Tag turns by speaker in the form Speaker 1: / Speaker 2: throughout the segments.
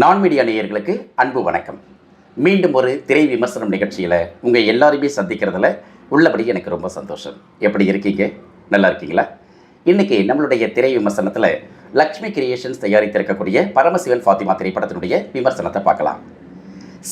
Speaker 1: நான் மீடியா நேயர்களுக்கு அன்பு வணக்கம். மீண்டும் ஒரு திரை விமர்சனம் நிகழ்ச்சியில் உங்கள் எல்லாருமே சந்திக்கிறதுல உள்ளபடி எனக்கு ரொம்ப சந்தோஷம். எப்படி இருக்கீங்க? நல்லா இருக்கீங்களா? இன்றைக்கி நம்மளுடைய திரை விமர்சனத்தில் லக்ஷ்மி கிரியேஷன்ஸ் தயாரித்திருக்கக்கூடிய பரமசிவன் ஃபாத்திமா திரைப்படத்தினுடைய விமர்சனத்தை பார்க்கலாம்.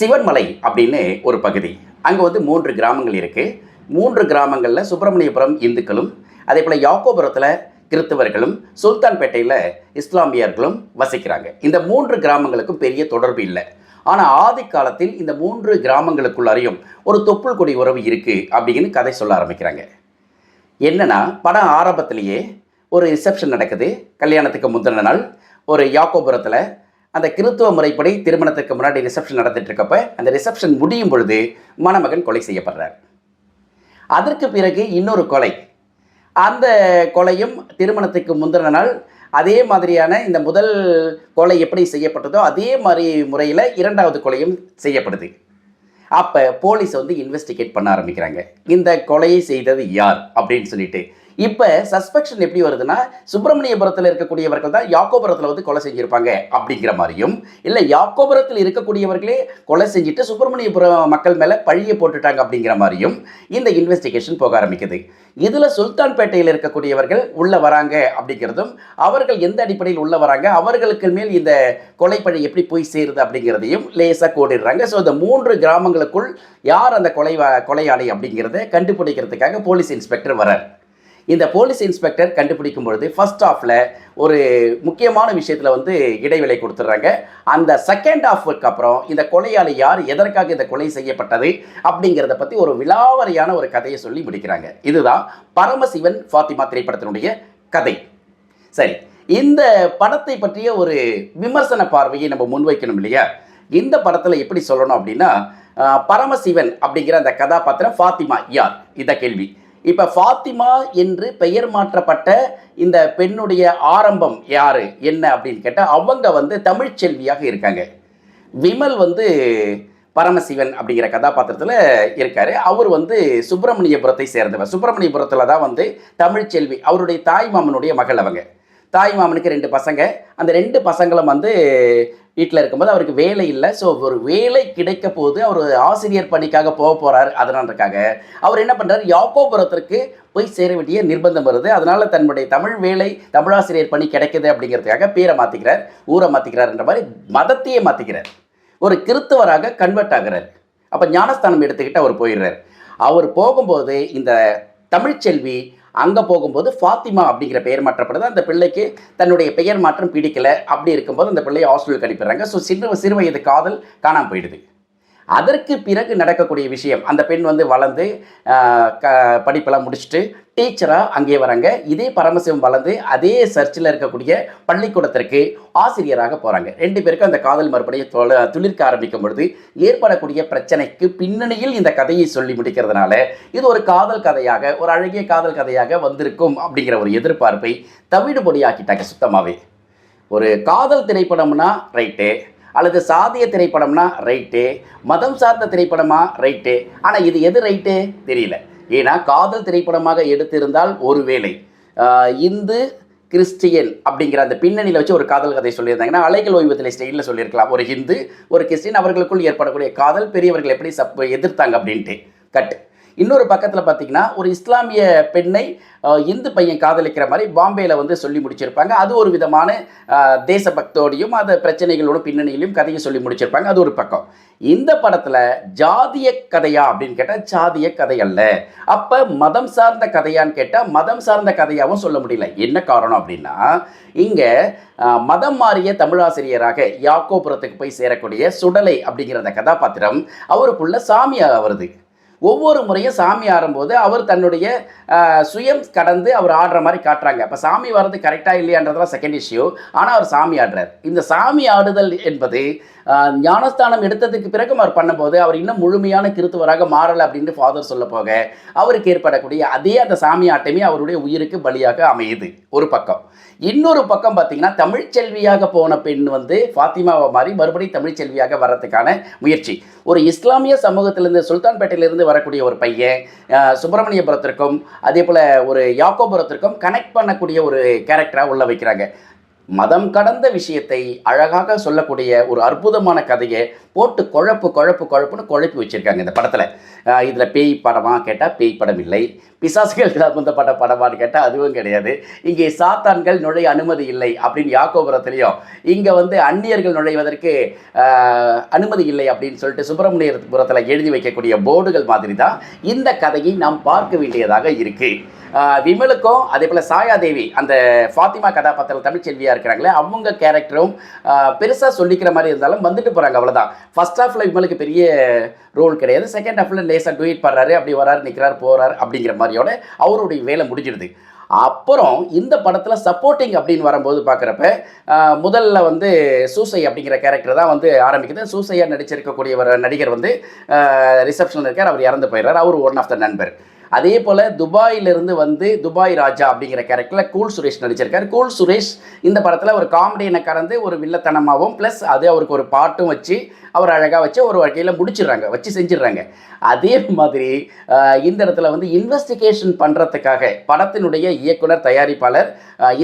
Speaker 1: சிவன்மலை அப்படின்னு ஒரு பகுதி. அங்கே வந்து மூன்று கிராமங்கள் இருக்குது மூன்று கிராமங்களில் சுப்பிரமணியபுரம் இந்துக்களும் அதே போல் யாக்கோபுரத்தில் கிறிஸ்தவர்களும் சுல்தான்பேட்டையில் இஸ்லாமியர்களும் வசிக்கிறாங்க. இந்த மூன்று கிராமங்களுக்கும் பெரிய தொடர்பு இல்லை. ஆனால் ஆதி காலத்தில் இந்த மூன்று கிராமங்களுக்குள்ளாரையும் ஒரு தொப்புள் கொடி உறவு இருக்குது அப்படின்னு கதை சொல்ல ஆரம்பிக்கிறாங்க. என்னன்னா படம் ஆரம்பத்திலேயே ஒரு ரிசப்ஷன் நடக்குது. கல்யாணத்துக்கு முந்தின நாள் ஒரு யாக்கோபுரத்தில் அந்த கிறித்துவ முறைப்படி திருமணத்துக்கு முன்னாடி ரிசப்ஷன் நடந்துட்டு இருக்கப்ப அந்த ரிசப்ஷன் முடியும் பொழுது மணமகன் கொலை செய்யப்படுறார். அதற்கு பிறகு இன்னொரு கொலை அந்த கொலையும் திருமணத்துக்கு முந்தின நாள் அதே மாதிரியான இந்த முதல் கொலை எப்படி செய்யப்பட்டதோ அதே மாதிரி முறையில் இரண்டாவது கொலையும் செய்யப்படுது. அப்போ போலீஸ் வந்து இன்வெஸ்டிகேட் பண்ண ஆரம்பிக்கிறாங்க. இந்த கொலையை செய்தது யார்? அப்படின்னு சொல்லிட்டு இப்போ சஸ்பெக்ஷன் எப்படி வருதுன்னா சுப்பிரமணியபுரத்தில் இருக்கக்கூடியவர்கள் தான் யாக்கோபுரத்தில் வந்து கொலை செஞ்சிருப்பாங்க அப்படிங்கிற மாதிரியும் இல்லை யாக்கோபுரத்தில் இருக்கக்கூடியவர்களே கொலை செஞ்சுட்டு சுப்பிரமணியபுரம் மக்கள் மேலே பழியை போட்டுட்டாங்க அப்படிங்கிற மாதிரியும் இந்த இன்வெஸ்டிகேஷன் போக ஆரம்பிக்குது. இதில் சுல்தான்பேட்டையில் இருக்கக்கூடியவர்கள் உள்ளே வராங்க அப்படிங்கிறதும் அவர்கள் எந்த அடிப்படையில் உள்ளே வராங்க அவர்களுக்கு மேல் இந்த கொலைப்பழி எப்படி போய் சேருது அப்படிங்கிறதையும் லேசாக கோடிடுறாங்க. ஸோ இந்த மூன்று கிராமங்களுக்குள் யார் அந்த கொலை கொலையாளி அப்படிங்கிறத கண்டுபிடிக்கிறதுக்காக போலீஸ் இன்ஸ்பெக்டர் வரார் இந்த போலீஸ் இன்ஸ்பெக்டர் கண்டுபிடிக்கும் பொழுது ஃபர்ஸ்ட் ஆஃபில் ஒரு முக்கியமான விஷயத்தில் வந்து இடைவெளி கொடுத்துட்றாங்க அந்த செகண்ட் ஆஃபுக்கு அப்புறம் இந்த கொலையாளி யார் எதற்காக இந்த கொலை செய்யப்பட்டது அப்படிங்கிறத பற்றி ஒரு விலாவரியான ஒரு கதையை சொல்லி முடிக்கிறாங்க. இதுதான் பரமசிவன் ஃபாத்திமா திரைப்படத்தினுடைய கதை. சரி இந்த படத்தை பற்றிய ஒரு விமர்சன பார்வையை நம்ம முன்வைக்கணும் இல்லையா? இந்த படத்தில் எப்படி சொல்லணும் அப்படின்னா பரமசிவன் அப்படிங்கிற அந்த கதாபாத்திரம் ஃபாத்திமா யார்? இந்த கேள்வி. இப்போ ஃபாத்திமா என்று பெயர் மாற்றப்பட்ட இந்த பெண்ணுடைய ஆரம்பம் யார்? என்ன அப்படின்னு கேட்டால் அவங்க வந்து தமிழ்ச்செல்வியாக இருக்காங்க. விமல் வந்து பரமசிவன் அப்படிங்கிற கதாபாத்திரத்தில் இருக்கார். அவர் வந்து சுப்பிரமணியபுரத்தை சேர்ந்தவர். சுப்பிரமணியபுரத்தில் தான் வந்து தமிழ்ச்செல்வி அவருடைய தாய் மாமனுடைய மகள் அவங்க. தாய் மாமனுக்கு ரெண்டு பசங்க. அந்த ரெண்டு பசங்களும் வந்து வீட்டில் இருக்கும்போது அவருக்கு வேலை இல்லை. ஸோ ஒரு வேலை கிடைக்க போது அவர் ஆசிரியர் பணிக்காக போக போகிறார் அதனாலக்காக அவர் என்ன பண்ணுறாரு யாக்கோபுரத்திற்கு போய் சேர வேண்டிய நிர்பந்தம் வருது. அதனால் தன்னுடைய தமிழ் வேலை தமிழாசிரியர் பணி கிடைக்குது அப்படிங்கிறதுக்காக பேரை மாற்றிக்கிறார் ஊரை மாற்றிக்கிறார்ன்ற மாதிரி மதத்தையே மாற்றிக்கிறார் ஒரு கிறித்துவராக கன்வெர்ட் ஆகிறார். அப்போ ஞானஸ்தானம் எடுத்துக்கிட்டு அவர் போயிடுறார். அவர் போகும்போது இந்த தமிழ்ச்செல்வி அங்கே போகும்போது ஃபாத்திமா அப்படிங்கிற பெயர் மாற்றப்படுது. அந்த பிள்ளைக்கு தன்னுடைய பெயர் மாற்றம் பிடிக்கல. அப்படி இருக்கும்போது அந்த பிள்ளையை ஹாஸ்டலுக்கு அனுப்பிடுறாங்க. ஸோ சிறு சிறு வயது காதல் காணாமல் போயிடுது. அதற்கு பிறகு நடக்கக்கூடிய விஷயம். அந்த பெண் வந்து வளர்ந்து க படிப்பெல்லாம் முடிச்சுட்டு டீச்சராக அங்கே வராங்க. இதே பரமசிவம் வளர்ந்து அதே சர்ச்சில் இருக்கக்கூடிய பள்ளிக்கூடத்திற்கு ஆசிரியராக போகிறாங்க ரெண்டு பேருக்கும் அந்த காதல் மறுபடியும் தொல துளிர்க்க ஆரம்பிக்கும் பொழுது ஏற்படக்கூடிய பிரச்சனைக்கு பின்னணியில் இந்த கதையை சொல்லி முடிக்கிறதுனால இது ஒரு காதல் கதையாக ஒரு அழகிய காதல் கதையாக வந்திருக்கும் அப்படிங்கிற ஒரு எதிர்பார்ப்பை தவிடு பொடியாக்கிட்டாங்க சுத்தமாகவே ஒரு காதல் திரைப்படம்னா ரைட்டு. அல்லது சாதிய திரைப்படம்னா ரைட்டு மதம் சார்ந்த திரைப்படமா ரைட்டு? ஆனால் இது எது ரைட்டு? தெரியல. ஏன்னா காதல் திரைப்படமாக எடுத்திருந்தால் ஒருவேளை இந்து கிறிஸ்டியன் அப்படிங்கிற அந்த பின்னணியில் வச்சு ஒரு காதல் கதை சொல்லியிருந்தாங்கன்னா அலைகள் ஓய்வத்தில் ஸ்டைலில் சொல்லியிருக்கலாம். ஒரு ஹிந்து ஒரு கிறிஸ்டின் அவர்களுக்குள் ஏற்படக்கூடிய காதல் பெரியவர்கள் எப்படி சப் எதிர்த்தாங்க அப்படின்ட்டு. கட்டு. இன்னொரு பக்கத்தில் பார்த்தீங்கன்னா ஒரு இஸ்லாமிய பெண்ணை இந்து பையன் காதலிக்கிற மாதிரி பாம்பேயில் வந்து சொல்லி முடிச்சிருப்பாங்க. அது ஒரு விதமான தேசபக்தோடையும் அந்த பிரச்சனைகளோட பின்னணியிலையும் கதையை சொல்லி முடிச்சிருப்பாங்க. அது ஒரு பக்கம். இந்த படத்தில் ஜாதிய கதையா அப்படின்னு கேட்டால் ஜாதிய கதை அல்ல. அப்போ மதம் சார்ந்த கதையான்னு கேட்டால் மதம் சார்ந்த கதையாகவும் சொல்ல முடியல. என்ன காரணம் அப்படின்னா இங்கே மதம் மாறிய தமிழாசிரியராக யாக்கோபுரத்துக்கு போய் சேரக்கூடிய சுடலை அப்படிங்கிற அந்த கதாபாத்திரம் அவருக்குள்ள சாமியாக வருது ஒவ்வொரு முறையும் சாமி ஆடும்போது அவர் தன்னுடைய சுயம் கடந்து அவர் ஆடுற மாதிரி காட்டுறாங்க. அப்போ சாமி வர்றது கரெக்டாக இல்லையான்றதெல்லாம் செகண்ட் இஷ்யூ ஆனால் அவர் சாமி ஆடுறார். இந்த சாமி ஆடுதல் என்பது ஞானஸ்தானம் எடுத்ததுக்கு பிறகும் அவர் பண்ணும்போது அவர் இன்னும் முழுமையான கிறித்துவராக மாறலை அப்படின்னு ஃபாதர் சொல்ல போக அவருக்கு ஏற்படக்கூடிய அதே அந்த சாமி ஆட்டமே அவருடைய உயிருக்கு பலியாக அமையுது. ஒரு பக்கம். இன்னொரு பக்கம் பார்த்தீங்கன்னா தமிழ்ச்செல்வியாக போன பெண் வந்து ஃபாத்திமாவை மாதிரி மறுபடியும் தமிழ்ச்செல்வியாக வர்றதுக்கான முயற்சி. ஒரு இஸ்லாமிய சமூகத்திலிருந்து சுல்தான்பேட்டையிலிருந்து வரக்கூடிய ஒரு பையன் சுப்பிரமணியபுரத்திற்கும் அதே போல் ஒரு யாக்கோபுரத்திற்கும் கனெக்ட் பண்ணக்கூடிய ஒரு கேரக்டராக உள்ள வைக்கிறாங்க. மதம் கடந்த விஷயத்தை அழகாக சொல்லக்கூடிய ஒரு அற்புதமான கதையை போட்டு குழப்பு குழப்பு குழப்புன்னு குழப்பி வச்சுருக்காங்க இந்த படத்தில். இதில் பேய் படமாக கேட்டால் பேய் படம் இல்லை. பிசாசுகள் சம்பந்தப்பட்ட படமானு கேட்டால் அதுவும் கிடையாது. இங்கே சாத்தான்கள் நுழைய அனுமதி இல்லை அப்படின்னு யாக்கோபுரத்துலேயும் இங்கே வந்து அந்நியர்கள் நுழைவதற்கு அனுமதி இல்லை அப்படின்னு சொல்லிட்டு சுப்பிரமணியபுரத்தில் எழுதி வைக்கக்கூடிய போர்டுகள் மாதிரி தான் இந்த கதையை நாம் பார்க்க வேண்டியதாக இருக்குது விமலுக்கும் அதே போல் சாயாதேவி அந்த ஃபாத்திமா கதாபாத்திரம் தமிழ்ச்செல்வியாக இருக்கிறாங்களே அவங்க கேரக்டரும் பெருசாக சொல்லிக்கிற மாதிரி இருந்தாலும் வந்துட்டு போகிறாங்க அவ்வளோதான் ஃபர்ஸ்ட் ஹாஃபில் விமலுக்கு பெரிய ரோல் கிடையாது. செகண்ட் ஹாஃபில் லேசாக டூயிட் பண்ணுறாரு அப்படி வராரு நிற்கிறார் போகிறார் அப்படிங்கிற மாதிரியோட அவருடைய வேலை முடிஞ்சிடுது. அப்புறம் இந்த படத்தில் சப்போர்ட்டிங் அப்படின்னு வரும்போது பார்க்குறப்ப முதல்ல வந்து சூசை அப்படிங்கிற கேரக்டர் தான் வந்து ஆரம்பிக்குது. சூசையாக நடிச்சிருக்கக்கூடியவர் நடிகர் வந்து ரிசப்ஷனில் இருக்கார் அவர் இறந்து போயிடுறார். அவர் ஒன் ஆஃப் த நண்பர். அதே போல் துபாயிலிருந்து வந்து துபாய் ராஜா அப்படிங்கிற கேரக்டரில் கூல் சுரேஷ் நடிச்சிருக்காரு. கூல் சுரேஷ் இந்த படத்தில் ஒரு காமெடியினை கலந்து ஒரு வில்லத்தனமாகவும் ப்ளஸ் அது அவருக்கு ஒரு பாட்டும் வச்சு அவர் அழகாக வச்சு ஒரு வகையில் முடிச்சிடுறாங்க வச்சு செஞ்சிடுறாங்க. அதே மாதிரி இந்த இடத்துல வந்து இன்வெஸ்டிகேஷன் பண்ணுறதுக்காக படத்தினுடைய இயக்குனர் தயாரிப்பாளர்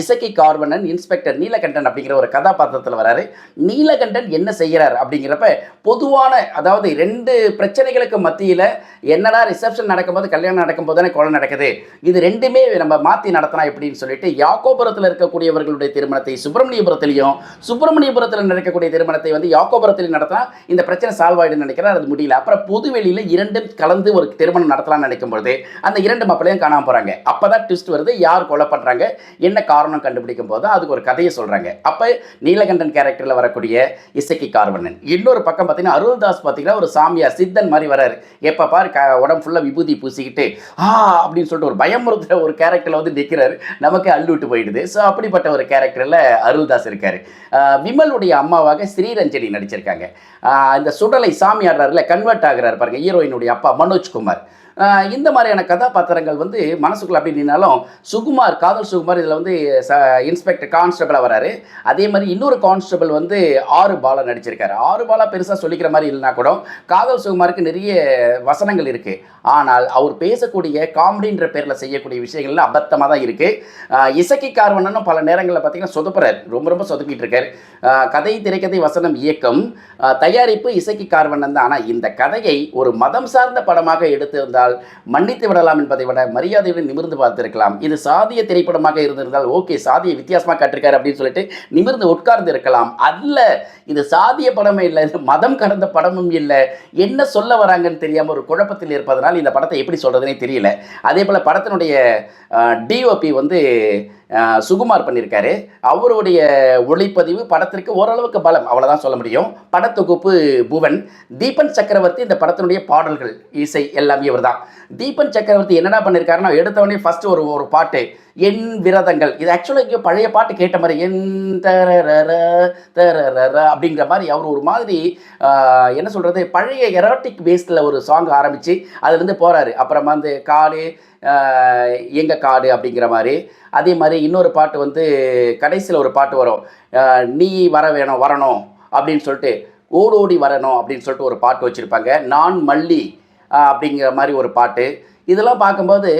Speaker 1: இசக்கி கார்வனன் இன்ஸ்பெக்டர் நீலகண்டன் அப்படிங்கிற ஒரு கதாபாத்திரத்தில் வராரு. நீலகண்டன் என்ன செய்கிறார் அப்படிங்கிறப்ப பொதுவான அதாவது ரெண்டு பிரச்சனைகளுக்கு மத்தியில் என்னடா ரிசப்ஷன் நடக்கும்போது கல்யாணம் நடக்கும்போது தானே கொலை நடக்குது? இது ரெண்டுமே நம்ம மாற்றி நடத்தலாம் எப்படின்னு சொல்லிட்டு யாக்கோபுரத்தில் இருக்கக்கூடியவர்களுடைய திருமணத்தை சுப்பிரமணியபுரத்திலையும் சுப்பிரமணியபுரத்தில் நடக்கக்கூடிய திருமணத்தை வந்து யாக்கோபுரத்தில் நடத்தினா இந்த பிரச்சனை சால்வ் ஆகிடுன்னு நினைக்கிறார் அது முடியல. அப்புறம் பொதுவெளியில் இரண்டும் கலந்து ஒரு திருமணம் நடத்தலாம்னு நினைக்கும் பொழுது அந்த இரண்டு மக்களையும் காணாமல் போகிறாங்க அப்போ தான் ட்விஸ்ட் வருது யார் கொலை பண்ணுறாங்க என்ன காரணம் கண்டுபிடிக்கும் போது அதுக்கு ஒரு கதையை சொல்கிறாங்க அப்போ நீலகண்டன் கேரக்டரில் வரக்கூடிய இசக்கி கார்வண்ணன் இன்னொரு பக்கம் பார்த்தீங்கன்னா அருள்தாஸ் பார்த்தீங்கன்னா ஒரு சாமியார் சித்தன் மாதிரி வராரு எப்போ பார் க உடம்பு ஃபுல்லாக விபூதி பூசிக்கிட்டு ஆ அப்படின்னு சொல்லிட்டு ஒரு பயமுறுத்துகிற ஒரு கேரக்டரில் வந்து நிற்கிறாரு நமக்கு அள்ளுவிட்டு போயிடுது. ஸோ அப்படிப்பட்ட ஒரு கேரக்டரில் அருள்தாஸ் இருக்கார். விமலுடைய அம்மாவாக ஸ்ரீரஞ்சனி நடிச்சிருக்காங்க. இந்த சுடலை சாமி ஆடுறாருல கன்வெர்ட் ஆகிறார் பாருங்க ஹீரோயினுடைய அப்பா மனோஜ்குமார். இந்த மாதிரியான கதாபாத்திரங்கள் வந்து மனசுக்குள்ள அப்படி நின்னாலும் சுகுமார் காதல் சுகுமார் இதில் வந்து ச இன்ஸ்பெக்டர் கான்ஸ்டபிளாக வராரு. அதே மாதிரி இன்னொரு கான்ஸ்டபிள் வந்து ஆறு பாலா நடிச்சிருக்காரு. ஆறு பாலா பெருசாக சொல்லிக்கிற மாதிரி இல்லைனா கூட காதல் சுகுமாருக்கு நிறைய வசனங்கள் இருக்குது ஆனால் அவர் பேசக்கூடிய காமெடின்ற பேரில் செய்யக்கூடிய விஷயங்கள்லாம் அபத்தமாக தான் இருக்குது இசக்கி கார்வனனும் பல நேரங்களில் பார்த்தீங்கன்னா சொதப்புறார். ரொம்ப ரொம்ப சொதப்பிட்டு இருக்காரு. கதை திரைக்கதை வசனம் இயக்கம் தயாரிப்பு இசக்கி கார்வனன் தான். ஆனால் இந்த கதையை ஒரு மதம் சார்ந்த படமாக எடுத்திருந்தால் மன்னித்து விடலாம் என்பதை விட மரியாதையுடன் நிமிர்ந்து பார்த்திருக்கலாம். இது சாதிய திரைப்படமாக இருந்திருந்தால் ஓகே சாதியை வித்தியாசமாக காட்டிருக்காரு அப்படின்னு சொல்லிட்டு நிமிர்ந்து உட்கார்ந்து இருக்கலாம். அல்ல இது சாதிய படமே இல்லை இது மதம் கடந்த படமும் இல்லை. என்ன சொல்ல வராங்கன்னு தெரியாமல் ஒரு குழப்பத்தில் இருப்பதனால் இந்த படத்தை எப்படி சொல்கிறதுனே தெரியல. அதே போல் படத்தினுடைய டிஓபி வந்து சுகுமார் பண்ணியிருக்காரு. அவருடைய ஒளிப்பதிவு படத்திற்கு ஓரளவுக்கு பலம் அவ்வளோதான் சொல்ல முடியும். படத்தொகுப்பு புவன் தீபன் சக்கரவர்த்தி இந்த படத்தினுடைய பாடல்கள் இசை எல்லாமே இவர் தான் தீபன் சக்கரவர்த்தி என்னடா பண்ணியிருக்காருன்னா எடுத்தவொடனே ஃபஸ்ட்டு ஒரு ஒரு பாட்டு என் விரதங்கள். இது ஆக்சுவலாக இங்கே பழைய பாட்டு கேட்ட மாதிரி என் தரரர தரரர அப்படிங்கிற மாதிரி அவர் ஒரு மாதிரி என்ன சொல்கிறது பழைய எரோட்டிக் பேஸில் ஒரு சாங் ஆரம்பித்து அதுலேருந்து போகிறாரு அப்புறமா வந்து காடு எங்கள் காடு அப்படிங்கிற மாதிரி. அதே மாதிரி இன்னொரு பாட்டு வந்து கடைசியில் ஒரு பாட்டு வரும். நீ வர வேணும் வரணும் அப்படின்னு சொல்லிட்டு ஓடோடி வரணும் அப்படின்னு சொல்லிட்டு ஒரு பாட்டு வச்சுருப்பாங்க. நான் மல்லி அப்படிங்கிற மாதிரி ஒரு பாட்டு. இதெல்லாம் பார்க்கும்போது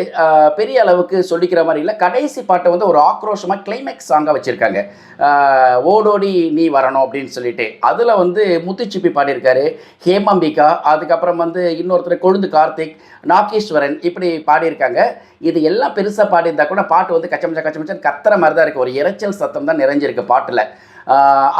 Speaker 1: பெரிய அளவுக்கு சொல்லிக்கிற மாதிரி இல்லை. கடைசி பாட்டை வந்து ஒரு ஆக்ரோஷமாக கிளைமேக்ஸ் சாங்காக வச்சுருக்காங்க. ஓடோடி நீ வரணும் அப்படின்னு சொல்லிட்டு. அதில் வந்து முத்துச்சிப்பி பாடியிருக்காரு ஹேமாம்பிகா அதுக்கப்புறம் வந்து இன்னொருத்தர் கொழுந்து கார்த்திக் நாகேஸ்வரன் இப்படி பாடியிருக்காங்க. இது எல்லாம் பெருசாக பாடியிருந்தா கூட பாட்டு வந்து கச்சமச்சா கச்சமச்சான்னு கத்துற மாதிரி தான் இருக்குது ஒரு இரைச்சல் சத்தம் தான் நிறைஞ்சிருக்கு பாட்டில்.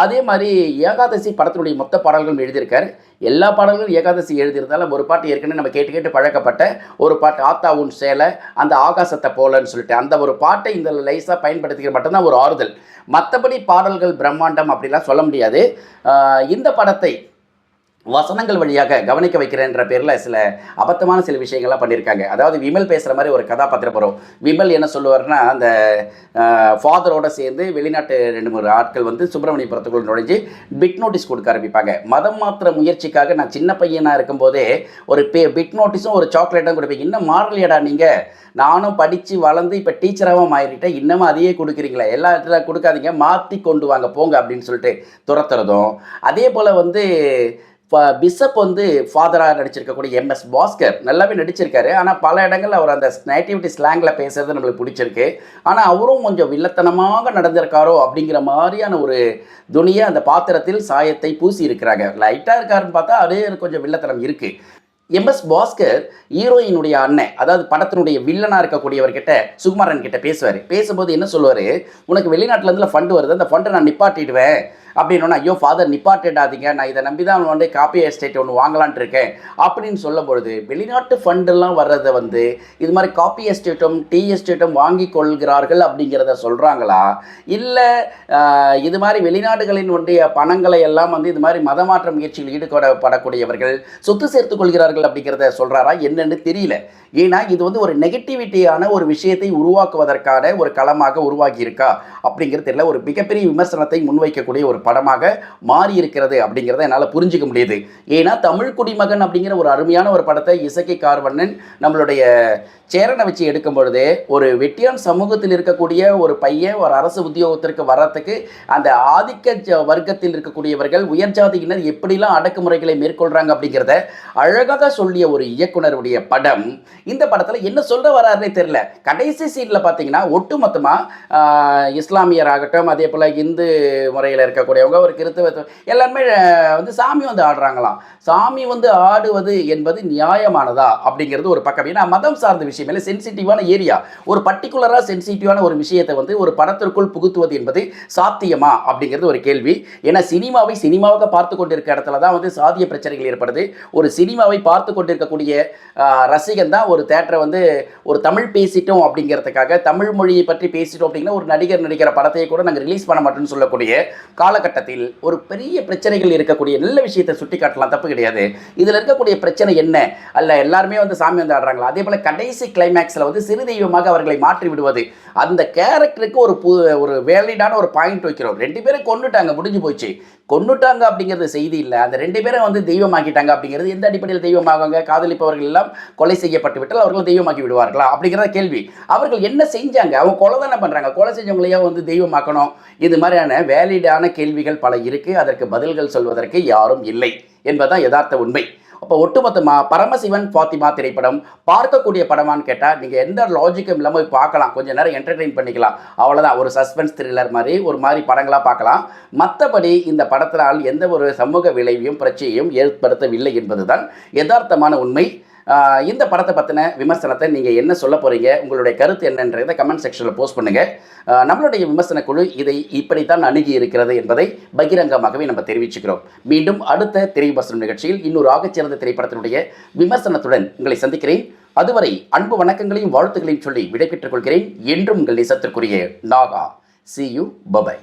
Speaker 1: அதே மாதிரி ஏகாதசி படத்தினுடைய மொத்த பாடல்களும் எழுதியிருக்காரு. எல்லா பாடல்களும் ஏகாதசி எழுதியிருந்தாலும் ஒரு பாட்டு ஏற்கனவே நம்ம கேட்டு கேட்டு பழக்கப்பட்ட ஒரு பாட்டு ஆத்தா உன் சேலை அந்த ஆகாசத்தை போலன்னு சொல்லிட்டு அந்த ஒரு பாட்டை இந்த லைஸாக பயன்படுத்திக்கிற மட்டும்தான் ஒரு ஆறுதல். மற்றபடி பாடல்கள் பிரம்மாண்டம் அப்படிலாம் சொல்ல முடியாது. இந்த படத்தை வசனங்கள் வழியாக கவனிக்க வைக்கிறேன்ற பேரில் சில அபத்தமான சில விஷயங்கள்லாம் பண்ணியிருக்காங்க. அதாவது விமல் பேசுகிற மாதிரி ஒரு கதாபாத்திரம் வரும். விமல் என்ன சொல்லுவார்னா அந்த ஃபாதரோடு சேர்ந்து வெளிநாட்டு ரெண்டு மூணு ஆட்கள் வந்து சுப்பிரமணியபுரத்துக்குள் நுழைஞ்சு பிட் நோட்டீஸ் கொடுக்க ஆரம்பிப்பாங்க. மதம் மாத்திர முயற்சிக்காக நான் சின்ன பையனாக இருக்கும்போதே ஒரு பே பிட் நோட்டீஸும் ஒரு சாக்லேட்டும் கொடுப்பேன். இன்னும் மாறலையடா நீங்கள் நானும் படித்து வளர்ந்து இப்போ டீச்சராகவும் மாறிட்டேன். இன்னமும் அதையே கொடுக்குறீங்களா. எல்லா இடத்துல கொடுக்காதீங்க. மாற்றி கொண்டு வாங்க. போங்க அப்படின்னு சொல்லிட்டு துரத்துறதும். அதே போல் வந்து பிஷப் வந்து ஃபாதராக நடிச்சிருக்கக்கூடிய எம்எஸ் பாஸ்கர் நல்லாவே நடிச்சிருக்காரு. ஆனால் பல இடங்கள்ல அவர் அந்த நேட்டிவிட்டி ஸ்லாங்கில் பேசுறது நம்மளுக்கு பிடிச்சிருக்கு. ஆனால் அவரும் கொஞ்சம் வில்லத்தனமாக நடந்திருக்காரோ அப்படிங்கிற மாதிரியான ஒரு துணியை அந்த பாத்திரத்தில் சாயத்தை பூசி இருக்கிறாங்க. லைட்டாக இருக்காருன்னு பார்த்தா அதே கொஞ்சம் வில்லத்தனம் இருக்குது எம்எஸ் பாஸ்கர் ஹீரோயினுடைய அண்ணன் அதாவது படத்தினுடைய வில்லனாக இருக்கக்கூடியவர்கிட்ட சுகுமாரன் கிட்ட பேசுவார். பேசும்போது என்ன சொல்லுவார்? உனக்கு வெளிநாட்டிலேருந்து ஃபண்டு வருது. அந்த ஃபண்டை நான் நிப்பாட்டிடுவேன். அப்படின்னு ஐயோ ஃபாதர் நிப்பாட்டிடாதீங்க. நான் இதை நம்பி தான் வந்து காப்பி எஸ்டேட் ஒன்று வாங்கலான்ட்டு இருக்கேன். அப்படின்னு சொல்லும் பொழுது வெளிநாட்டு ஃபண்டெல்லாம் வர்றதை வந்து இது மாதிரி காப்பி எஸ்டேட்டும் டீ எஸ்டேட்டும் வாங்கி கொள்கிறார்கள் அப்படிங்கிறத சொல்கிறாங்களா இல்லை இது மாதிரி வெளிநாடுகளின் ஒன்றிய பணங்களை எல்லாம் வந்து இது மாதிரி மதமாற்ற முயற்சியில் ஈடுபடப்படக்கூடியவர்கள் சொத்து சேர்த்துக் கொள்கிறார்கள் அப்படிங்கிறத சொல்கிறாரா என்னன்னு தெரியல. ஏன்னா இது வந்து ஒரு நெகட்டிவிட்டியான ஒரு விஷயத்தை உருவாக்குவதற்கான ஒரு களமாக உருவாகி இருக்கா அப்படிங்கிறது தெரியல. ஒரு மிகப்பெரிய விமர்சனத்தை முன்வைக்கக்கூடிய ஒரு படமாக மாறி இருக்கிறது அப்படிங்கிறத என்னால் புரிஞ்சுக்க முடியுது. ஏன்னா தமிழ் குடிமகன் அப்படிங்கிற ஒரு அருமையான ஒரு படத்தை இசக்கி கார்வண்ணன் நம்மளுடைய சேரனை வச்சு எடுக்கும் பொழுது ஒரு வெட்டியான் சமூகத்தில் இருக்கக்கூடிய ஒரு பையன் ஒரு அரசு உத்தியோகத்திற்கு வர்றதுக்கு அந்த ஆதிக்க ஜ- வர்க்கத்தில் இருக்கக்கூடியவர்கள் உயர் ஜாதியினர் எப்படிலாம் அடக்குமுறைகளை மேற்கொள்கிறாங்க அப்படிங்கிறத அழகாக சொல்லிய ஒரு இயக்குனருடைய படம். இந்த படத்தில் என்ன சொல்ல வராருன்னே தெரியல. கடைசி சீனில் பார்த்தீங்கன்னா ஒட்டுமொத்தமாக இஸ்லாமியர் ஆகட்டும் அதே போல் இந்து முறையில் இருக்கக்கூடியவங்க ஒரு கிறித்துவ எல்லாருமே வந்து சாமி வந்து ஆடுறாங்களாம். சாமி வந்து ஆடுவது என்பது நியாயமானதா? அப்படிங்கிறது ஒரு பக்கம். ஏன்னா மதம் சார்ந்த விஷயம் இல்லை சென்சிட்டிவான ஏரியா ஒரு பர்டிகுலராக சென்சிட்டிவான ஒரு விஷயத்தை வந்து ஒரு படத்திற்குள் புகுத்துவது என்பது சாத்தியமா? அப்படிங்கிறது ஒரு கேள்வி. ஏன்னா சினிமாவை சினிமாவாக பார்த்து கொண்டிருக்க இடத்துல தான் வந்து சாதிய பிரச்சனைகள் ஏற்படுது. ஒரு சினிமாவை பார்த்து கொண்டிருக்கக்கூடிய ரசிகன் தான் ஒரு தேட்டரை வந்து ஒரு தமிழ் பேசிட்டோம் அப்படிங்கிறதுக்காக தமிழ் மொழியை பற்றி பேசிட்டோம் அப்படின்னா ஒரு நடிகர் நடிக்கிற படத்தை கூட நாங்கள் ரிலீஸ் பண்ண மாட்டோம்னு சொல்லக்கூடிய காலகட்டத்தில் ஒரு பெரிய பிரச்சனைகள் இருக்கக்கூடிய நல்ல விஷயத்தை சுட்டி காட்டலாம் தப்பு கிடையாது. இதில் இருக்கக்கூடிய பிரச்சனை என்ன? அல்ல எல்லாருமே வந்து சாமி வந்து ஆடுறாங்களா? அதே போல் கடைசி கிளைமேக்ஸில் வந்து சிறு தெய்வமாக அவர்களை மாற்றி விடுவது. அந்த கேரக்டருக்கு ஒரு பு ஒரு வேலிடான ஒரு பாயிண்ட் வைக்கிறோம். ரெண்டு பேரும் கொண்டுட்டாங்க முடிஞ்சு போச்சு. கொண்டுட்டாங்க அப்படிங்கிறது செய்தி இல்லை. அந்த ரெண்டு பேரும் வந்து தெய்வமாக்கிட்டாங்க அப்படிங்கிறது எந்த அடிப்படையில் தெய்வமாகுங்க? காதலிப்பவர்கள் எல்லாம் கொலை செய்யப்பட்டு விட்டால் அவர்கள் தெய்வமாக்கி விடுவார்களா? அப்படிங்கிறத கேள்வி. அவர்கள் என்ன செஞ்சாங்க? அவங்க கொலை தானே பண்ணுறாங்க கொலை செஞ்சவங்களையா வந்து தெய்வமாக்கணும்? இது மாதிரியான வேலிடான கேள்விகள் பல இருக்குது அதற்கு பதில்கள் சொல்வதற்கு யாரும் இல்லை என்பதுதான் யதார்த்த உண்மை. அப்போ ஒட்டுமொத்தமாக பரமசிவன் ஃபாத்திமா திரைப்படம் பார்க்கக்கூடிய படமான்னு கேட்டால் நீங்கள் எந்த லாஜிக்கும் இல்லாமல் பார்க்கலாம். கொஞ்சம் நேரம் என்டர்டெயின் பண்ணிக்கலாம். அவ்வளோதான் ஒரு சஸ்பென்ஸ் த்ரில்லர் மாதிரி ஒரு மாதிரி படங்களாக பார்க்கலாம். மற்றபடி இந்த படத்தினால் எந்த ஒரு சமூக விளைவையும் பிரச்சனையும் ஏற்படுத்தவில்லை என்பதுதான் யதார்த்தமான உண்மை. இந்த படத்தை பற்றின விமர்சனத்தை நீங்கள் என்ன சொல்ல போகிறீங்க உங்களுடைய கருத்து என்னன்றதை கமெண்ட் செக்ஷனில் போஸ்ட் பண்ணுங்கள் நம்மளுடைய விமர்சன குழு இதை இப்படித்தான் அணுகி இருக்கிறது என்பதை பகிரங்கமாகவே நம்ம தெரிவிச்சுக்கிறோம். மீண்டும் அடுத்த திரை நிகழ்ச்சியில் இன்னொரு ஆகச்சிறந்த திரைப்படத்தினுடைய விமர்சனத்துடன் உங்களை சந்திக்கிறேன். அதுவரை அன்பு வணக்கங்களையும் வாழ்த்துக்களையும் சொல்லி விடைபெற்றுக் கொள்கிறேன். என்றும் உங்கள் நேசத்திற்குரிய Naga. See you bye bye